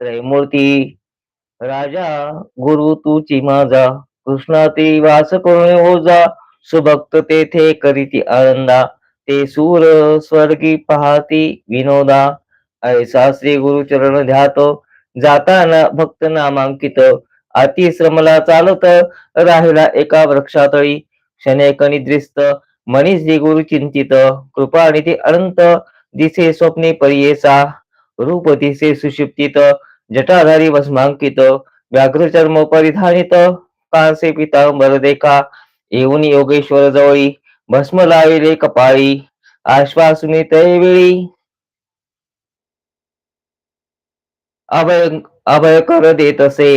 त्रैमूर्ती राजा गुरु तुची माझा कृष्णा ते वास करून ओजा सुभक्त तेथे करीती आनंदा ते सूर स्वर्गी पाहती विनोदा. ऐसा श्री गुरु चरण ध्यात जाताना भक्त नामांकित अतिश्रमला चालत राहिला एका वृक्षातळी. क्षणेक निद्रिस्त मनी श्री गुरु चिंतित कृपा निधी अनंत दिसे स्वप्ने परियेसा रूप दिसे सुशिप्तित जटाधारी भस्मांकित व्याघ्र चर्म परिधानित कांसे पितांबर देखा येऊन योगेश्वर जवळी भस्म लाविले कपाळी आश्वासुने तैवेळी. अभय अभय कर देत असे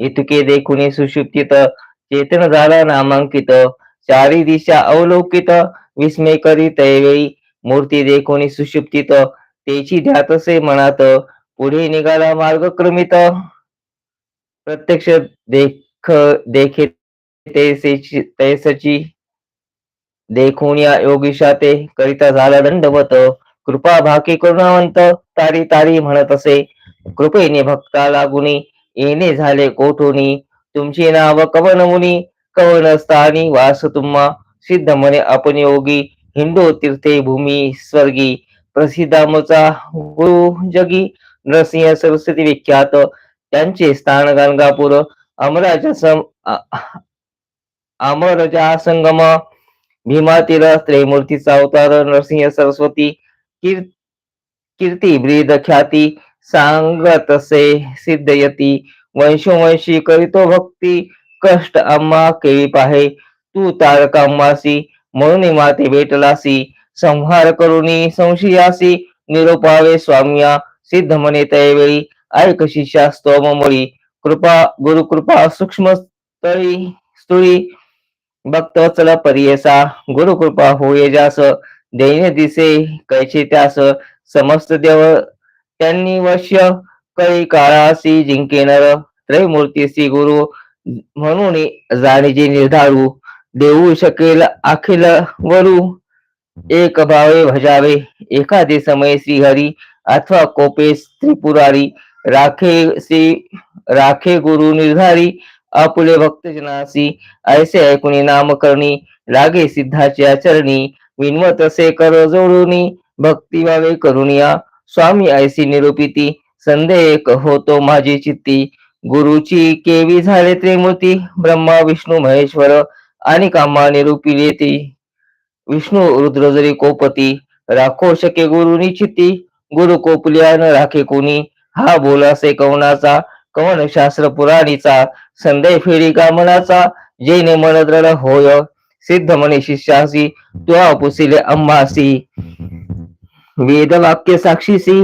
इतके देखुने सुषुप्तित चेतन झाला नामांकित चारी दिशा अवलोकित विस्मय करी तैवेळी मूर्ती देखुनी सुशुप्तीत तेची ध्यातसे मनात. पुढे निघाला मार्ग क्रमित. प्रत्यक्ष देख देखे तैसची देखून या योगीशा ते करिता झाला दंडवत. कृपा भाकी करुणावंत. तारी तारी म्हणत असे. कृपेने भक्ता लागुनी येणे झाले कोठोनी? तुमचे नाव कवन मुनी? कवन स्थानी वास तुम्हा? सिद्ध म्हणे आपण योगी हिंदू तीर्थे भूमी स्वर्गी प्रसिद्धामचा गुरु जगी नरसिंह सरस्वती विख्यात त्यांचे स्थान गंगापूर अमराच्या सम अमरजा संगम त्रैमूर्तीचा अवतार नरसिंह सरस्वती कीर कीर्ती ब्रीद ख्याती सांगत सांगतसे सिद्धयती वंशोवंशी करीतो भक्ती कष्ट अम्मा केळी पाहे तू तारका मासी म्हणून माते भेटलासी. संहार करुणी संशयासी निरोपावे स्वाम्या सिद्ध म्हणे त्यावेळी. ऐक शिष्या स्तोमळी कृपा गुरुकृपा सूक्ष्म स्थळी स्तुळी चल परियसा गुरुकृपा होये जास दैन्य दिसे कैचे त्यास समस्त देव त्यांनी वश्य कळी काळासी जिंके नर त्रैमूर्तीसी गुरु म्हणून जाणीजी निर्धारू. देऊ शकेल अखिल वरू। एक भावे भजावे एखादे समय श्रीहरी अथवा कोपेश त्रिपुरारी। राखे श्री राखे गुरु निर्धारी आपुले भक्तजनासी ऐसे ऐकुनी नामकरणी लागे सिद्धाची आचरणी विनवत असे कर जोडूनी भक्ती भावे करुनिया। स्वामी ऐसी निरूपिती संदेह एक होतो माझी चित्ती। गुरुची केवी झाले त्रिमूर्ती ब्रह्मा विष्णू महेश्वर आणि कामा निरूपी येते विष्णू रुद्र जरी कोपती राखो शके गुरु निश्चिती. गुरु कोपल्या न राखे कोणी हा बोलासे कवनाचा. कवन शास्त्र पुराणीचा संदेश फेरी कामनाचा. जेने मन होय सिद्ध मने शिष्यासी तुआ पुसिले अम्मासी वेद वाक्य साक्षीसी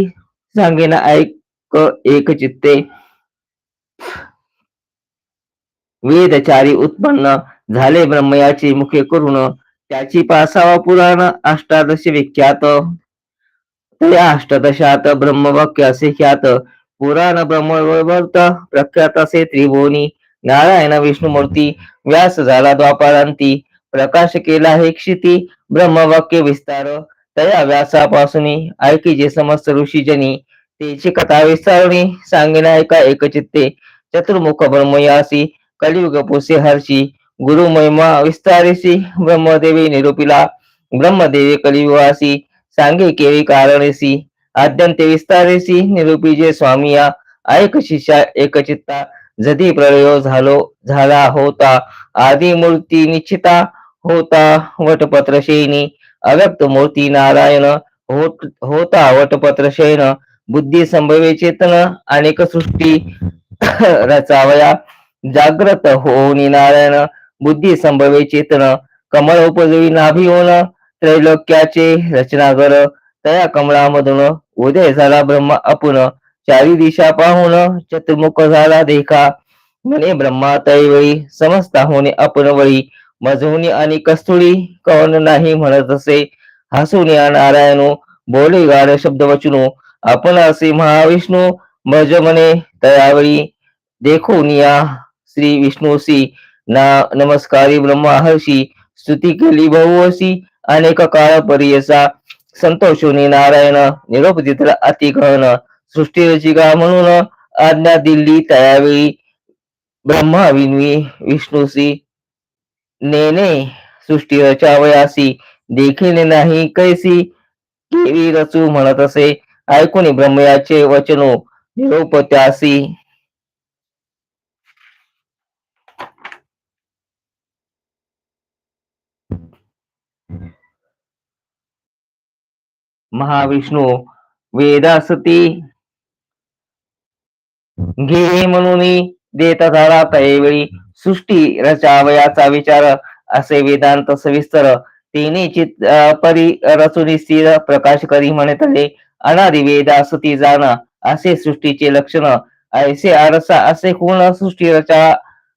सांगेना ऐक एक चित्ते. वेदचारी उत्पन्न झाले ब्रह्मयाची मुखे करून त्याची पासावा पुराण अष्टादश विख्यात. त्या अष्टादशात ब्रह्मवाक्य असे ख्यात पुराण ब्रह्मवर्त प्रख्यात असे त्रिभुवनी नारायण विष्णुमूर्ती व्यास झाला द्वापारांती प्रकाश केला हे क्षिती ब्रह्मवाक्य विस्तार. तया व्यासापासून ऐकीचे समस्त ऋषीजनी तेची कथा विस्तारणी सांगेन ऐका एकचित्ते चतुर्मुख ब्रह्मयासी कलियुग पुसे हर्षी गुरु महिमा विस्तारिसी ब्रह्मदेवी निरूपिला ब्रह्मदेवी कलिवासी सांगे केवी कारणेसी आद्यंते विस्तारेसी निरूपीजे स्वामिया ऐक शिष्या एकचित्ता जधी प्रलय झालो झाला होता आदी मूर्ती निश्चिता होता वटपत्र शैनी अव्यक्त मूर्ती नारायण होत होता वटपत्रशेन बुद्धी संभवे चेतन अनेक सृष्टी रचावया जाग्रत होनी नारायण बुद्धी संभवे चेतन कमळ उपजवी नाभी होण त्रैलोक्याचे रचना कर तया कमळामधून उदय झाला ब्रह्म अपुन चारी दिशा पाहून चतुर्मुख झाला देखा. म्हणे ब्रह्मा तैवळी समजता होणे आपण वळी मजहुनी आणि कस्तुरी कवन नाही म्हणत असे. हसून या नारायणो बोले गाड शब्द वचनो आपण असे महाविष्णू मज म्हणे तयावेळी देखून या श्री विष्णूसी ना नमस्कारी ब्रह्मा हर्षी स्तुती केली बहुवसी अनेक काळ परियसा संतोषुनी नारायण निरोप दितला अति सृष्टी रचिका म्हणून आज्ञा दिल्ली त्यावेळी ब्रह्मा विनवी विष्णूसी नेने सृष्टी रचावयासी देखील नाही कैसी केवी रचू म्हणत असे ऐकून ब्रह्मयाचे वचनो निरोप त्यासी महाविष्णू वेदासती. घे म्हणून देत झाला त्यावेळी सृष्टी रचावयाचा विचार. असे वेदांत सविस्तर तिने चित परी रचुनी स्थिर प्रकाश करी म्हणतले अनादि वेदासती जाण असे सृष्टीचे लक्षण ऐसे आरसा असे कोण सृष्टी रचा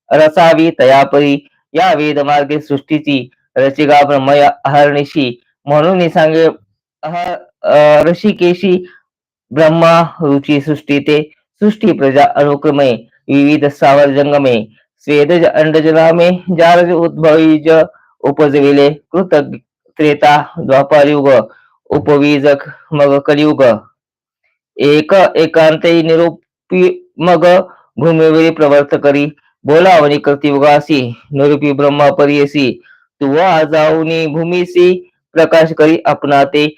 रचावी तयापरी. या वेद मार्गे सृष्टीची रचिका ब्रह्मया हरणीशी म्हणून सांगे ऋषिकेशी ब्रह्मा रुची सृष्टी ते सृष्टी प्रजा अनुक्रमे विविध सावर जंगमे स्वेदज अंडजनामे जारज उद्भवीज उपजविले कृत त्रेता द्वापार युग उपवीजक मग कलियुग। एक एकांते निरूपी मग भूमीवरी प्रवर्त करी बोलावणी कर्तियुगासी निरूपी ब्रह्मा परियसी तुवा जाऊनी भूमीसी प्रकाश करी अपनाते ते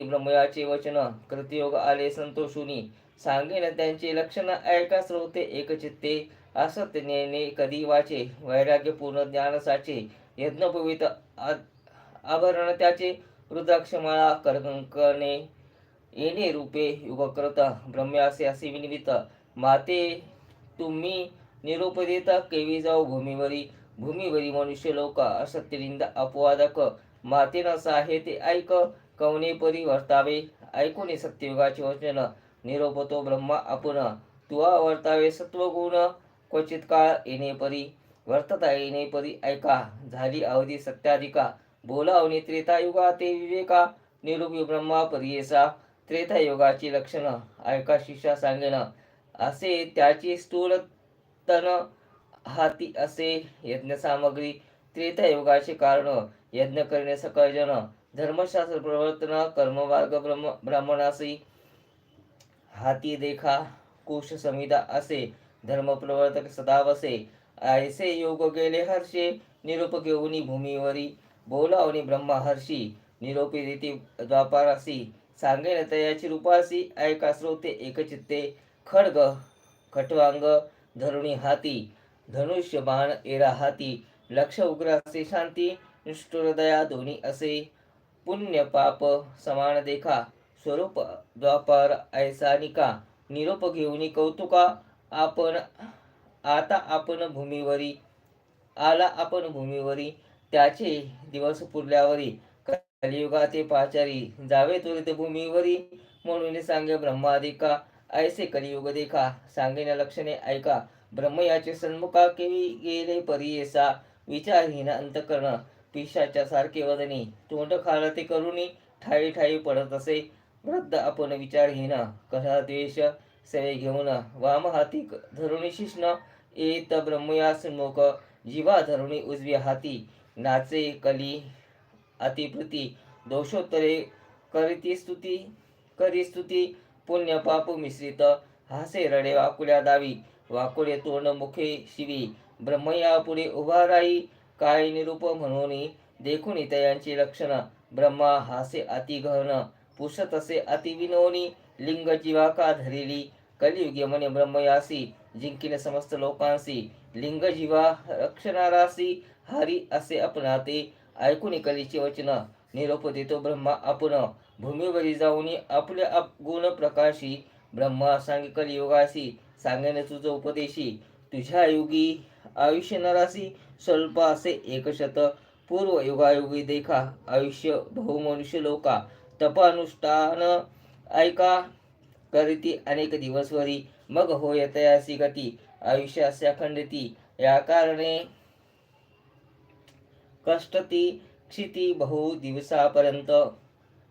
ब्रह्मयाचे वचन कृतियोग आले संतोषुनी सांगेन त्यांचे लक्षण ऐका स्रोते एकचित्ते. असत्य नेने कधी वाचे? वैराग्य पूर्ण ज्ञान साचे यज्ञपवित आभरण त्याचे रुद्राक्षमाळा करकंकणे. येणे रूपे युगकृत ब्रह्म्यासे असे विनिमित माते तुम्ही निरोप देता केवी जाऊ भूमीवरी? भूमीवरी मनुष्य लोक असत्यनिंद अपवादक. मातेन साहे ते ऐक. कवनी परी वर्तावे ऐकून सत्ययुगाचे वचन निरोप तो ब्रह्मा आपण तुवा वर्तावे सत्वगुण क्वचित काळ येणे परी वर्तता येणे परी ऐका. झाली अवधी सत्याधिका बोलावणी त्रेतायुगा ते विवेका निरूपी ब्रह्मा परियेसा त्रेतायुगाची लक्षणं ऐका शिष्या सांगेन. असे त्याची स्थूल तन हाती असे यज्ञ सामग्री त्रेतायुगाचे कारण यज्ञ करणे सकळजन. धर्मशास्त्र प्रवर्तन कर्ममार्ग ब्रह्म ब्राह्मणासी हाती देखा कुश संहिता असे धर्म प्रवर्तक ऐसे योग गेले हर्षे निरूप घेऊनी भूमीवरी. बोलावणी ब्रह्महर्षी निरोपी रीती द्वापारासी. सांगेन तयाची रूपासी ऐका श्रोते एकचित्ते. खड्ग खटवांग धरुणी हाती. धनुष्य बाण एरा हाती. लक्ष उग्र असे शांती निष्ठुरदया दोन्ही असे. पुण्य पाप समान देखा स्वरूप द्वापार ऐसा निका निरोप घेऊन कौतुका आपण आता आपण भूमीवरी आला आपण भूमीवरी त्याचे दिवस पुरल्यावरी कलियुगाचे पाचारी जावे त्वरित भूमीवरी म्हणून सांगे ब्रह्मादिका ऐसे कलियुग देखा सांगेन लक्षणे ऐका ब्रह्म याचे सन्मुखा केवी गेले परियेसा विचारहीन अंतकरण पिशाच्या सारखे वदनी. तोंड खालते करुणी ठाई ठाई पडत असे. वृद्ध आपण विचार विचारहीन कला द्वेष सेवे घेऊन वाम हाती धरुणी शिष्ण. येत ब्रह्मयासन्मुख जीवा धरुणी उजवी हाती. नाचे कली अतिप्रती. दोषोत्तरे करीती स्तुती करी स्तुती. पुण्य पाप मिश्रित. हासे रडे वाकुल्या दावी. वाकुळे तोंड मुखे शिवी. ब्रह्मया पुढे उभा राही. काय निरूप म्हणून देखून तयांची लक्षणं ब्रह्मा हासे अति गहन पुसत अति विनोनी लिंग जीवा का धरिली कलियुगे म्हणे ब्रह्मयासी जिंकिले समस्त लोकांसी लिंग जीवा रक्षणारासी हरी असे अपनाते ऐकून कलीचे वचन निरोप देतो ब्रह्मा आपण भूमीवरी जाऊन आपल्या आप गुण प्रकाशी ब्रह्मा सांगे कलियुगासी सांगेने तुझ उपदेशी तुझ्या युगी आयुष्य नरासी स्वल्प असे एकशत पूर्व युगायुगी देखा. आयुष्य बहुमनुष्य लोका. तपानुष्ठान ऐका. करीती अनेक दिवसवरी मग होय तयासी गती. आयुष्य असे अखंडती. या कारणे कष्टती क्षिती बहु दिवसापर्यंत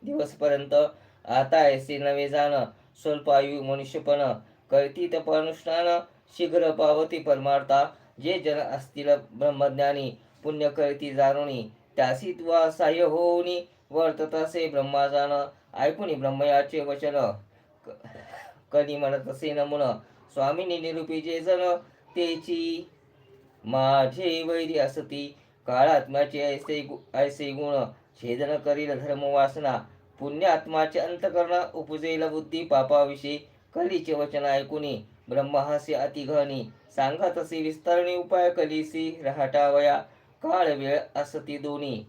दिवसपर्यंत. आता ऐसे नवे जाण. स्वल्प आयु मनुष्यपण. करती तपानुष्ठान. शीघ्र पावती परमार्था. जे जन असतील ब्रह्मज्ञानी पुण्य करीती जाणुनी त्यासी तुवा सहाय्य होऊनी वर्तत असे ब्रह्माजान ऐकून ब्रह्मयाचे वचन. क- कधी म्हणत असे नमुन स्वामींनी निरूपी जे जन तेची माझे वैरी असती. काळात्म्याचे ऐसे गु- ऐसे गुण छेदन करील धर्म वासना. पुण्यात्माचे अंतकरण उपजेल बुद्धी पापाविषयी. कलीचे वचन ऐकुनी ब्रह्महास्य अतिघनी. सांगा असे विस्तरणी उपाय कलीसी रहाटावया काळ वेळ असती दोन्ही.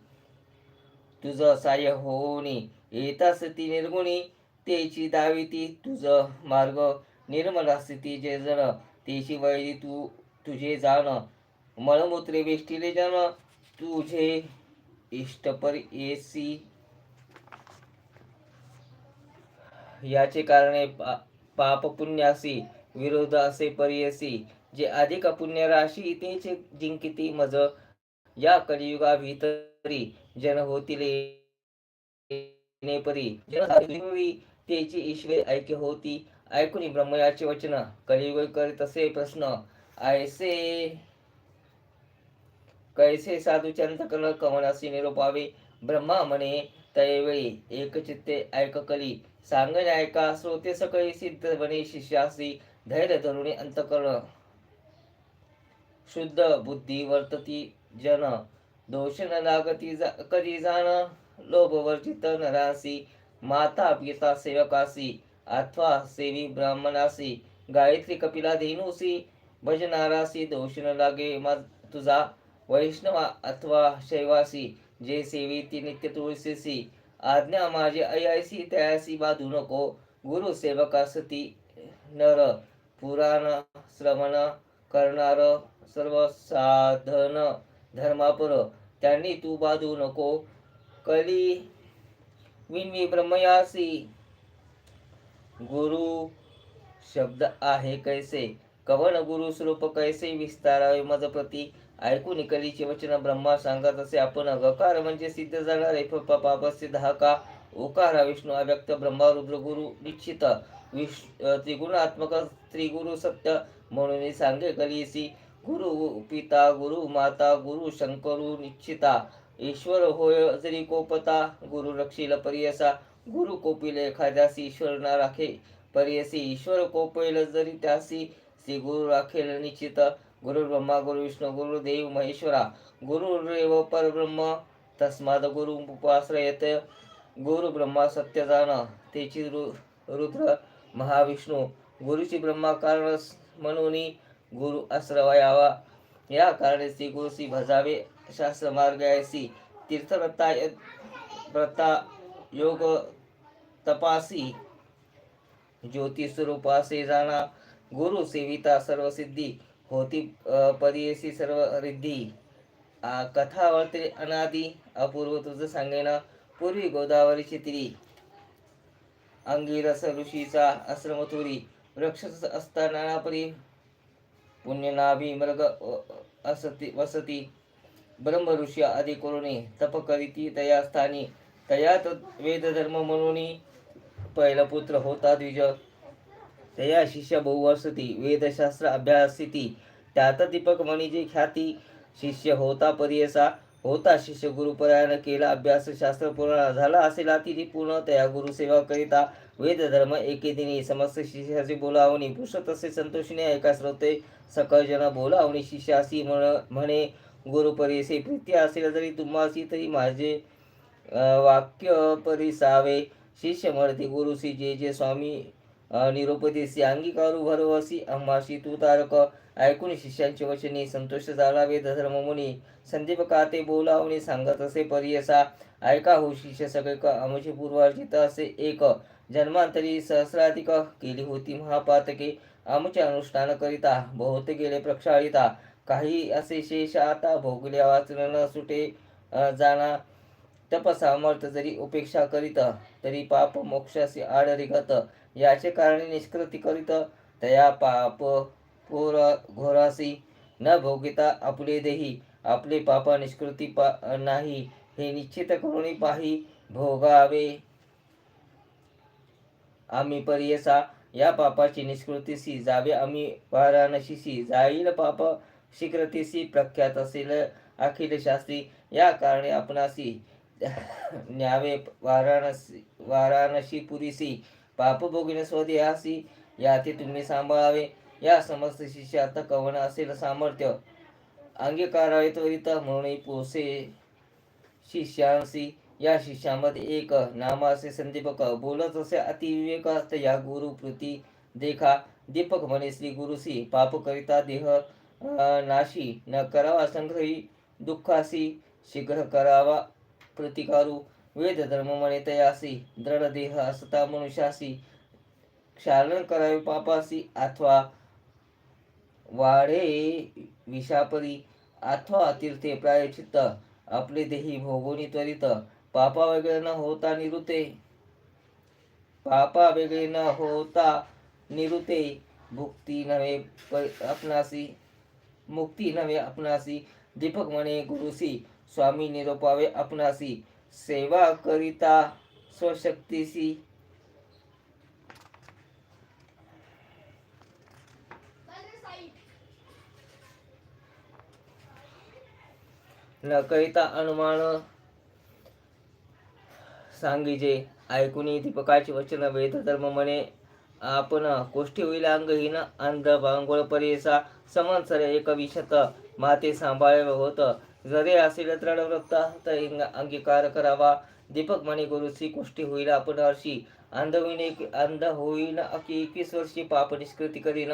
तुझ साय होनी येतास ती निर्गुणी तेची दाविती तुझ मार्ग निर्मल स्थिती जे जण तेची वैरी तू तुझे जाण. मळमूत्रे वेष्टिले जाण तुझे इष्टपर येसी. याचे कारणे पा- पाप पुण्यासी विरोध असे परियसी जे अधिक पुण्य राशी तेचे जिंकिती मज या कलियुगा भीतरी जन होतील जन तेची ईश्वर ऐक्य होती. ऐकून ब्रह्मयाचे वचन कलियुग करीत असे प्रश्न. ऐसे कैसे साधू चंतकन कमनासी निरोपावे. ब्रह्मा म्हणे तयवेळी एकचित्ते ऐक कली. सांगणे ऐका श्रोते सकळी सिद्ध बने शिष्यासी. धैर्य धरुणी अंतकरण शुद्ध बुद्धी वर्तती जन. दोष न लागती जा- कधी जाण. लोभ वर्जित नरासी माता पिता सेवकासी. अथवा सेवी ब्राह्मणासी. गायत्री कपिला धेनुसी. भजनारासी दोष न लागे मा तुझा. वैष्णवा अथवा शैवासी. जे सेवी ती नित्य तुळशीसी. आज्ञा माझी ऐयासी तयासी बाधू नको. गुरु सेवकासती नर. पुराण श्रवण करणार सर्व साधन धर्मापर. त्यांनी तू बाधू नको कली विनवी ब्रह्मयासी. गुरु शब्द आहे कैसे? कवन गुरु स्वरूप कैसे विस्तारावे? मज प्रती ऐकून कलीचे वचन ब्रह्मा सांगत असे आपण गकार म्हणजे सिद्ध जाणारे पापस्य दहाका ओकार विष्णू अव्यक्त ब्रह्मा रुद्र गुरु निश्चित. विश त्रिगुणात्मक त्रिगुरु सत्य म्हणून सांगे कलिसी गुरु पिता गुरु माता गुरु शंकरू निश्चिता ईश्वर होय जरी कोपता गुरु रक्षील परियसा गुरु कोपिले एखाद्यासी ईश्वर ना राखे परियसी ईश्वर कोपेल जरी त्यासी श्री गुरु राखेल निश्चित गुरु ब्रह्मा गुरु विष्णू गुरु देव महेश्वरा गुरुरेव परब्रह्म तस्माद गुरु उपाश्रयत गुरु ब्रह्मा सत्य जाण तेची रु रुद्र महाविष्णू गुरुची ब्रह्मा कारण म्हणून गुरु आश्रवायावा या कारणे श्री गुरुसी भजावे शास्त्र मार्गायसी तीर्थव्रता व्रता योग तपासी. ज्योती स्वरूपासे जाणा गुरु सेविता सर्व सिद्धी होती परियसी सर्व रिद्धी. कथा वर्ते अनादी. अपूर्व तुझ सांगेन. पूर्वी गोदावरीची तिरी अंगिरस ऋषीचा अश्रमतुरी रक्षस असताना परी पुण्यनाभी मृग असती वसती. ब्रह्म ऋषी आदी करुणी तप करीती तया स्थानी तयात वेद धर्म म्हणून पहिला पुत्र होता द्विज. तया शिष्य बहुवर्षती वेदशास्त्र अभ्यासिती. त्यात दीपक म्हणीची ख्याती शिष्य होता परियसा. होता. शिष्य गुरुपरायण केला अभ्यास. शास्त्र पूर्ण झाला असेल तिथे पूर्ण त्या गुरुसेवा करिता वेद धर्म एके दिनी समस्त शिष्याची बोलावणी पुरुष तसे संतोषीने ऐका श्रोते सकळजन बोलावणी शिष्यासी म्हण म्हणे गुरु परिसे प्रीती असेल जरी तुम्हासी तरी माझे वाक्य परिसावे. शिष्य म्हणते गुरुसी जे जे स्वामी अ, अंगीकारू भरवसी अम्माशी तू तारक ऐकून शिष्यांचे वचनी संतोष झाला वेद धर्ममुनी संदीप काते बोलावणे सांगत असे परियसा. ऐका हो शिष्य सगळे क आमचे पूर्वार्जित असे एक. जन्मांतरी सहस्राधिक केली होती महापातके. आमचे अनुष्ठान करिता बहुत गेले प्रक्षाळिता. काही असे शेष आता भोगल्या वाचन न सुटे अ, जाणा. तपसामर्थ जरी उपेक्षा करीत तरी पाप मोक्षासी आडरिगत. याचे कारण निष्कृती करीत तया पाप पोर घोरासी. न भोगिता आपले देही. आपले पापा निष्कृती पा नाही. हे निश्चित करून पाही भोगावे. आम्ही परियसा या पापाची निष्कृतीसी जावे. आम्ही वाराणसीसी जाईल पाप शीघ्रतेसी प्रख्यात असेल अखिल शास्त्री. या कारणे आपणासी न्यावे वाराणसी वाराणसी पुरीसी पाप भोगिन स्वदेहासी. याते तुम्ही सांभाळावे. या समस्त शिष्यात कवन असेल सामर्थ्य. अंगीकारावे त्वरित म्हणून पोसे शिष्यांशी या शिष्यामध्ये एक नामासे संदीपक बोलत असे अतिविवेक या गुरु प्रती देखा दीपक म्हणे श्री गुरुसी पाप करिता देह नाशी न करावा संग्रही दुःखासी शीघ्र करावा. प्रतिकारू वेद धर्म म्हणे तयासी. दृढ देह असता मनुष्यासी. क्षालन करावे पापासी. अथवा वाढे विषापरी अथवा तीर्थे प्रायचित्त आपले देही भोगोनी त्वरित पापा वेगळे न होता निरुते पापा वेगळे न होता निरुते भुक्ती नव्हे प- आपणासी मुक्ती नव्हे आपणासी दीपक म्हणे गुरुसी स्वामी निरोपावे आपणासी सेवा करिता नकळीता न करिता अनुमान सांगिजे. ऐकूनही दीपकाचे वचन वेद धर्म म्हणे आपण कोष्ठी होईल अंगहीन अंध भांगोळ परेसा समन्सर एक विशत माते सांभाळे होत. जरी असेल दृढ तर अंगीकार करावा. दीपक म्हणे गुरुची गोष्टी होईल आपण हर्षी. अंध होईन अंध होईन अकी एकवीस वर्षी पाप निष्कृती करीन.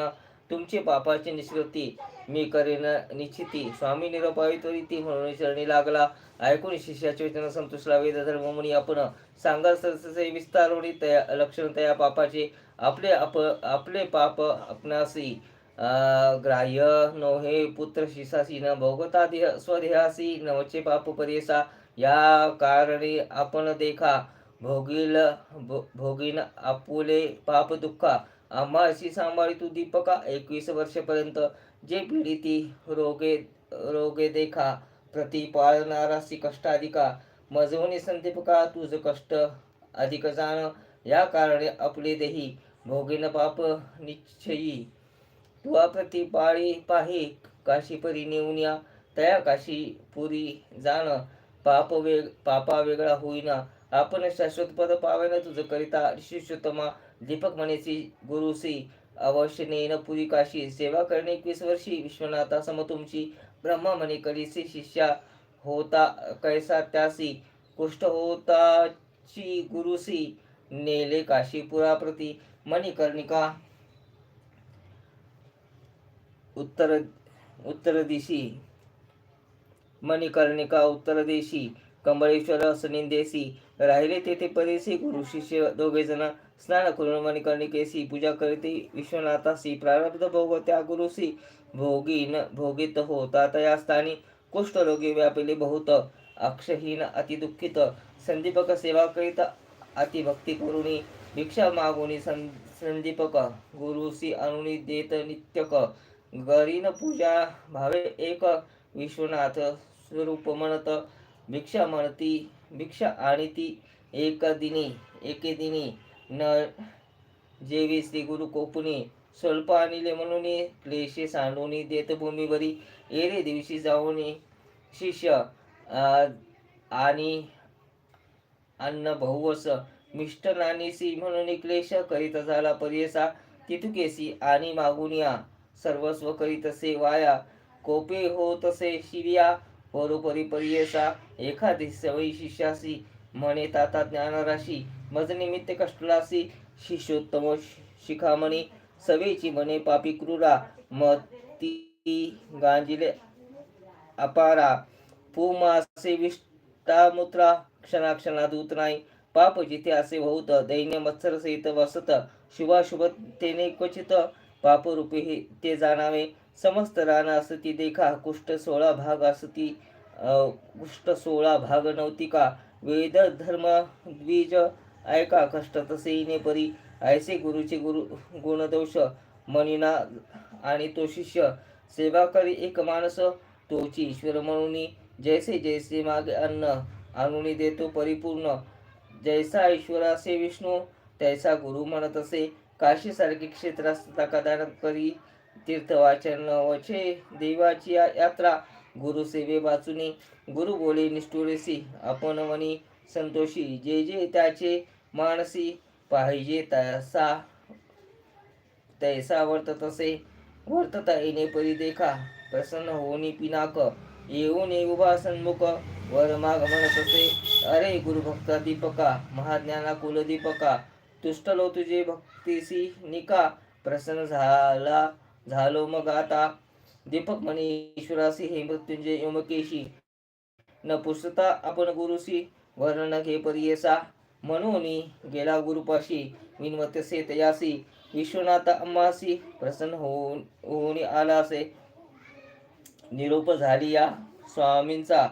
तुमचे पापाची निष्कृती मी करेन निश्चिती. स्वामी निरोपावी त्वरिती म्हणून चरणी लागला. ऐकून शिष्याचे वचन संतुष्टला वेद धर्म मुनी आपण सांगा सरसे विस्तारोणी तया लक्षण तया पापाचे. आपले आप आपले पाप आपणासी ग्राह्य नोहे पुत्र शिसासी न भोगता देह स्वदेहासी नवचे पाप परेसा या कारणे आपण देखा. भोगील भो- भोगीन आपुले पाप दुःखा. आम्हाशी सांभाळी तू दीपका एकवीस वर्षपर्यंत जे पीडिती रोगे रोगे देखा प्रतिपाळणारासी कष्टाधिका मजवणी संदीपका तुझं कष्ट अधिक जाण या कारणे आपले देही भोगेन पाप निश्चयी. तुवा प्रतिपाळी पाही काशी परी नेऊन या तया काशी पुरी जाण पाप वेग पापा वेगळा होईना. आपण शाश्वत पद पावेना तुझं करिता शिष्योत्तमा दीपक म्हणेसी गुरुसी अवश्य नेन पुरी काशी सेवा करणे एकवीस वर्षी विश्वनाथा सम तुमची ब्रह्मा म्हणे कळीसी शिष्या होता कैसा त्यासी कुष्ठ होताची गुरुसी नेले काशीपुरा प्रती मणिकर्णिका उत्तर उत्तर दिशी मणिकर्णिका उत्तर देशी कमळेश्वर सनिंदेसी राहिले तेथे परेसी गुरु शिष्य दोघे जण स्नान करून मणिकर्णिकेसी पूजा करीते विश्वनाथासी प्रारब्ध भोग त्या गुरुसी भोगीन भोगित होता तया स्थानी कुष्ठरोगी व्यापिले बहुत अक्षहीन अतिदुःखित संदीपक सेवा करीत अतिभक्ती करुणी भिक्षा मागुनी सं संदीपक गुरुसी अनुनी देत नित्यक गरीन पूजा भावे एक विश्वनाथ स्वरूप म्हणत भिक्षा म्हणती भिक्षा आणि ती एक दिनी एके दिनी न जेवी श्री गुरु कोपुनी स्वल्प आणले म्हणून क्लेशे सांडून देत भूमीवरी एरे दिवशी जाऊन शिष्य आणि अन्न बहुवस मिष्ट नानीसी म्हणून क्लेश करीत झाला पर्यसा. तितुकेसी आणि मागुनिया सर्वस्व सर्वस्व करीतसे वाया. कोपे हो तसे शिर्या. परोपरी पर्यसा. एखादी सवयी शिष्यासी. म्हणे ताता ज्ञानराशी. मज निमित्त कष्टलासी शिष्योत्तम शिखामणी सवेची मने पापी क्रूरा मती गांजिले अपारा. पुमासे विष्टामुत्रा क्षणाक्षणा दूत नाही. पाप जिथे असे बहुत दैन्य मत्सर सहित वसत. शुभाशुभ तेने क्वचित पापरूपी हे ते जाणावे. समस्त रान असती देखा कुष्ठ सोळा भाग असती कुष्ट कुष्ठ सोळा भाग नव्हती का वेद धर्म द्विज ऐका कष्ट तसे इने परी. ऐसे गुरुचे गुरु गुणदोष मनिना आणि तो शिष्य. सेवा करी एक माणस तोची ईश्वर म्हणून. जैसे जैसे मागे अन्न आणून देतो परिपूर्ण. जैसा ईश्वर असे विष्णू तैसा गुरु म्हणत असे. काशी सारखी क्षेत्रात कदान करी? तीर्थवाचन वचे देवाची यात्रा. गुरु सेवे वाचुनी. गुरु बोले निष्ठुरेसी आपण म्हणी संतोषी. जे जे त्याचे मानसी पाहिजे तसा. तैसा वर्तत असे वर्तता येणे परी देखा. प्रसन्न होणे पिनाक. येऊन उभा सन्मुख. वर माग म्हणत असे अरे गुरुभक्ता दीपका महाज्ञाना कुलदीपका तुष्टलो तुझे भक्तीसी निका. प्रसन्न झाला झालो मग आता. दीपक म्हणे ईश्वरासी हे मृत्युंजय यमकेशी. न पुसता आपण गुरुसी वर्णन घे परियसा म्हणून गेला गुरुपाशी. विनवतसे तयासी विश्वनाथ अम्मासी प्रसन्न होऊन होऊन आला असे निरोप झाली या स्वामींचा.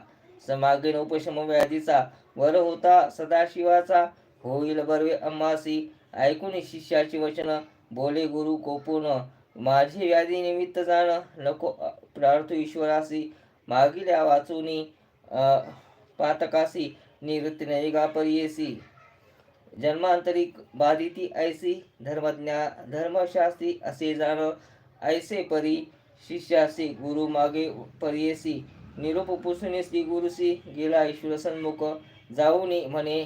समागेन उपशम व्याधीचा. वर होता सदाशिवाचा. होईल बर्वे अम्मासी. ऐकून शिष्याची वचन. बोले गुरु कोपून माझी व्याधी निमित्त जाण. नको प्रार्थू ईश्वरासी. मागिल्या वाचूनी पातकासी. निवृत्ती नैगा परियेसी जन्मांतरी बाधिती ऐसी धर्मज्ञा धर्मशास्त्री असे जाण ऐसे परी शिष्यासी गुरु मागे परियेसी निरूप पुसुने श्री गुरुसी गेला ईश्वर सन्मुख जाऊनी म्हणे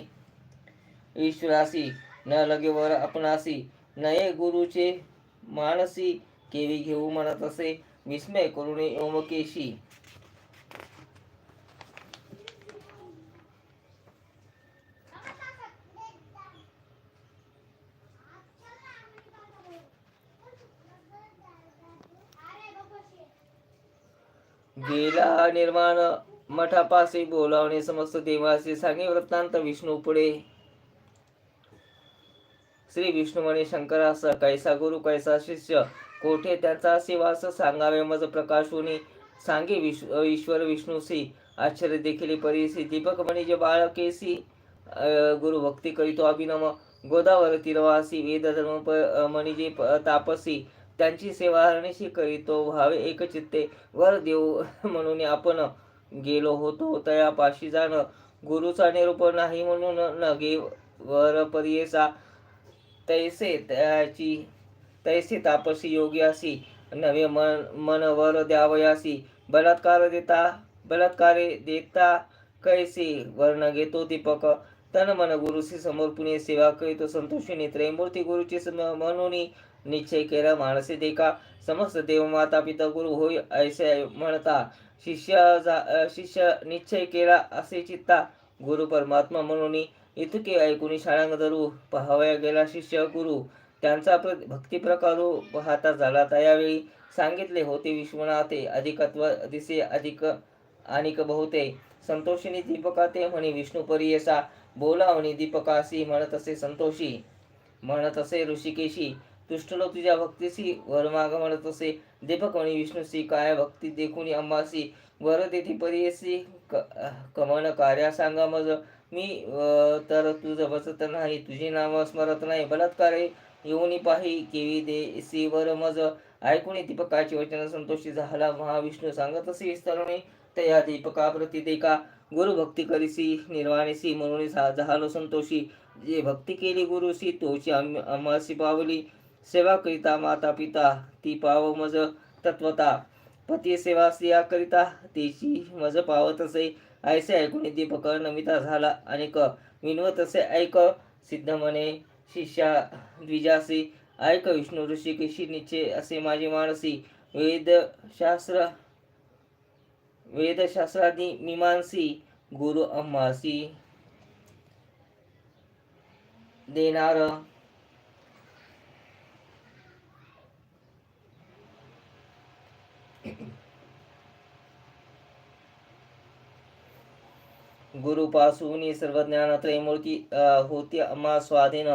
ईश्वरासी न लगे वर आपणासी नये गुरुचे मानसी केवी घेऊ म्हणत असे विस्मय करुणे ओमकेशी. गेला निर्माण मठापासे बोलावणे समस्त देवाचे सांगे वृत्तांत विष्णू पुढे. श्री विष्णू म्हणे शंकरास कैसा गुरु कैसा शिष्य? कोठे त्याचा सेवास सांगावे मज प्रकाशोनी सांगे विश्व ईश्वर विष्णूसी आश्चर्य देखील परिसी. दीपक म्हणजे जे बाळकेसी गुरु भक्ती करीतो अभिनम. गोदावर तिरवासी. वेद धर्म म्हणजे तापसी. त्यांची सेवा हरणीशी करीतो व्हावे एकचित्ते वर देऊ म्हणून आपण गेलो होतो. तयापाशी जाणं गुरुचा निरूप नाही म्हणून नगे वर परियेसा तैसे त्याची तैसे तापसी योगी असी नवे मन मनवर द्यावयासी बलात्कार देता बलात्कारे देता कैसे वर्ण घेतो दीपक? तन मन गुरुशी समोर पुणे सेवा करीतो संतोषिनी त्रैमूर्ती गुरुची म्हणून निश्चय केला. माणसे देखा समस्त देव माता पिता गुरु होय ऐसे म्हणता. शिष्य जा- शिष्य निश्चय केला असे चित्ता. गुरु परमात्मा म्हणून इतके ऐकून शाळांग धरू पहावया गेला शिष्य गुरु. त्यांचा प्र- भक्ती प्रकारू पाहता झाला. त्यावेळी सांगितले होते विश्वनाथे अधिकत्व दिसे अधिक आणिक बहुते. संतोषिनी दीपका ते म्हणे विष्णू परियसा. बोलावणी दीपकासी म्हणत असे संतोषी म्हणत असे ऋषिकेशी. तुष्टलो तुझ्या भक्तीसी वर माग म्हणत असे. दीपक म्हणे विष्णूसी काय भक्ती देखून अंबासी वर देती परियसी क- कमन कार्या सांगा मज. मी तर तुझं बसत नाही तुझे नाव स्मरत नाही. बलात्कारे येऊनी पाही केवी दे सी वर मज. ऐकून दीपकाची वचन संतोषी झाला. महाविष्णू सांगत असे विस्तारणे तया दीपका प्रती देखा. गुरु भक्ती करीसी निर्वाणीसी म्हणून झा- झालो संतोषी. जे भक्ती केली गुरुसी तोची आम- आम्हासी पावली. सेवा करिता माता पिता ती पाव मज तत्वता. पती सेवा स्त्रिया करिता तिची मज पावत असे ऐसे ऐकून दीपक नमिता झाला अनेक विनवत असे ऐक सिद्ध म्हणे शिष्या द्विजासी ऐक विष्णू ऋषिकेशी निचे असे माझे मानसी. वेदशास्त्र वेदशास्त्रादी मीमांसी गुरु अम्मासी. देणार गुरुपासून सर्व ज्ञान त्रयमूर्ती होती. अम्मा स्वाधीन.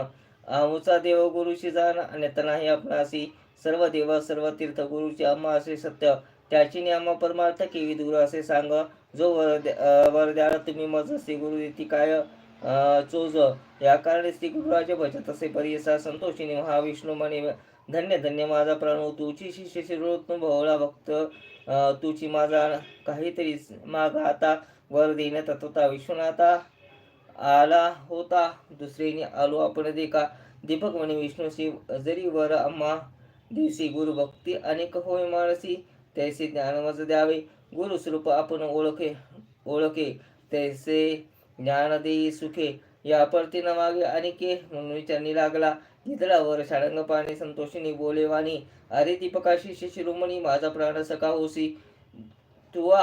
आमचा देव गुरुशी जाण अन्यथा नाही आपणासी सर्व देव सर्व तीर्थ गुरुची अम्मा असे सत्य त्याची नियम परमार्थ केवी दूर असे सांग. जो वर द्या- तुम्ही मज श्री गुरु ती काय चोज. या कारणे श्री गुरुराजे भजत असे परियसा संतोषिनी महाविष्णू म्हणे धन्य धन्य माझा प्राण तुझी शिष्य शिरोत्न भोवळा भक्त तुझी माझा काहीतरी माग आता वर देण्यात तत्वता विश्वनाथा आला होता. दुसरीने आलो आपण देखा. दीपक म्हणे विष्णूशी जरी वर अम्मा दिवशी गुरु भक्ती अनेक होय मानसी तैसे ज्ञानमज द्यावे. गुरु स्वरूप आपण ओळखे ओळखे तैसे ज्ञान देई सुखे. या परती मागे अनेके म्हणून विचारणी लागला. वर शाळंग पाणी संतोषिनी बोले वाणी अरे दीपकाशी शिरोमणी माझा प्राण सखा होसी तुवा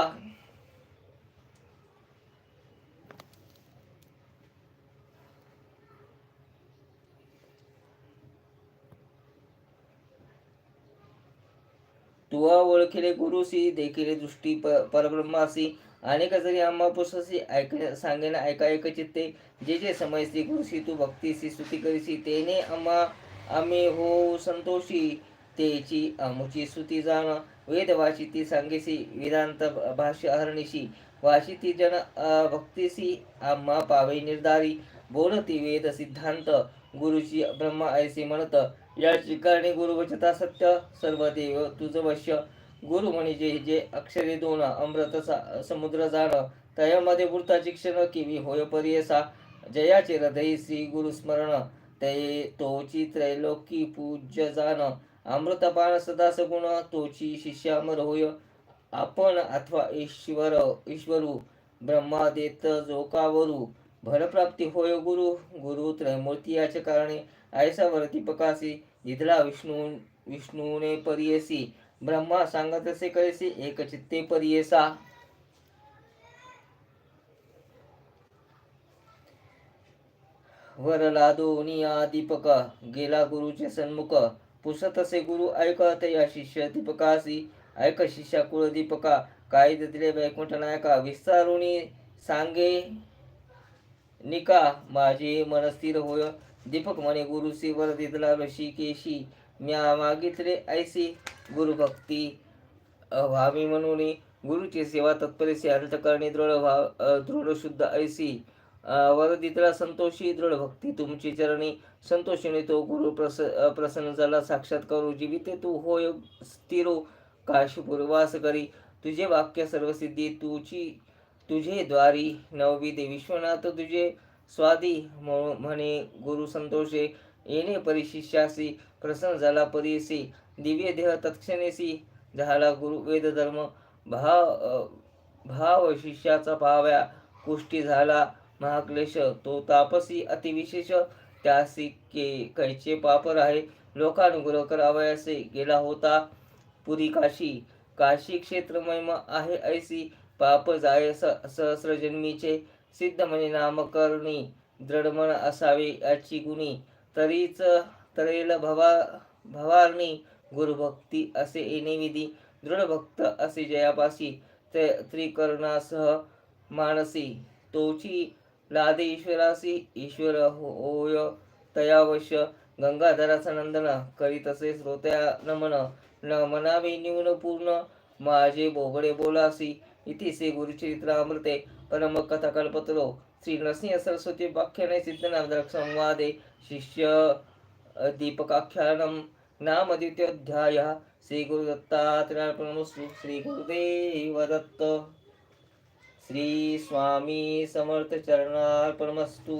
तुवा ओळखिले गुरुसी देखिले दृष्टी प परब्रह्मासी अनेक जरी आम्हा पुससी ऐक सांगेन ऐका ऐक चित्ते. जे जे समयसी गुरुसी तू भक्तीसी स्तुती करीसी तेने आम्हा आम्ही हो संतोषी. तेची अमुची स्तुती जाण. वेद ती सांगेसी वेदांत भाष्य हरणीशी वाशी ती जन भक्तीसी आम्हा पावे निर्धारी. बोलती वेद सिद्धांत गुरुची ब्रह्मा ऐसे म्हणत या ठिकाणी गुरुवचता सत्य सर्व देव तुझं वश्य. गुरु म्हणजे जे अक्षरे दोन अमृत समुद्र जाण तयामध्ये वृत्ताची क्षण किवी होय परियसा. जयाचे हृदय श्री गुरु स्मरण तये तोची त्रैलोकी पूज्य जाण. अमृतपान सदा सगुण तोची शिष्यामर होय. आपण अथवा ईश्वर ईश्वरू ब्रह्मा देत जोकावरू. भरप्राप्ती होय गुरु गुरु त्रैमूर्ती याचे कारणे. ऐसा वरती पकासी निधला विष्णू विष्णूने परियसी ब्रह्मा सांगत असे कळसी एक चित्ते परियसा. वरला दोन्ही दीपक गेला गुरुचे सन्मुख पुसत असे गुरु ऐकत या शिष्य दीपकासी ऐक शिष्या कुळ दीपका काय दिले वैकुंठ नायका विस्तारुणी सांगे निका माझे मन स्थिर होय दीपक म्हणे गुरुसी वर दिदला ऋषिकेशी म्या मागितले ऐसी. गुरुभक्ती व्हावी म्हणून गुरुची सेवा तत्परशी अंतकरणी दृढ भाव दृढ शुद्ध ऐसी. वरदितला संतोषी दृढ भक्ती तुमची चरणी. संतोषीने तो गुरु प्रस प्रसन्न झाला साक्षात करू. जीविते तू होय स्थिरो काशीपूर्वास करी. तुझे वाक्य सर्वसिद्धी तुझी तुझे द्वारी. नवविदे विश्वनाथ तुझे स्वादी म्हणे गुरु संतोषे येणे परिशिष्यासी प्रसन्न झाला परिसी दिव्य देह तत्क्षणेसी झाला गुरु वेद धर्म भाव भाव शिष्याचा पाव्या कुष्टी झाला महाक्लेश तो तापसी अतिविशेष त्यासी के कैचे पापर आहे लोकानुग्रह करावयासे गेला होता पुरी काशी काशी क्षेत्र महिमा आहे ऐसी पाप जाय सहस्र जन्मीचे सिद्ध म्हणजे नामकरणी दृढमन असावे याची गुणी. तरीच तरेल भवा भवारणी गुरुभक्ती असे येणे विधी. दृढभक्त असे जयापासी त्रिकरणासह मानसी. तोची लादे ईश्वरासी ईश्वर होय तयावश. गंगाधराचा नंदन करी तसे श्रोत्या नमन. न मनावे न्यून पूर्ण माझे बोबडे बोलासी. इतिसे श्री गुरुचरित्रामृते परम कथा कल्पतरो श्री नरसिंह सरस्वती वाख्याने सिद्धनाम संवादे शिष्य दीपकाख्यानम नाम द्वितीयोध्याय श्री गुरुदत्तात्रयार्पणमस्तु श्री गुरुदेव दत्त श्री स्वामी समर्थ चरणार्पणमस्तु।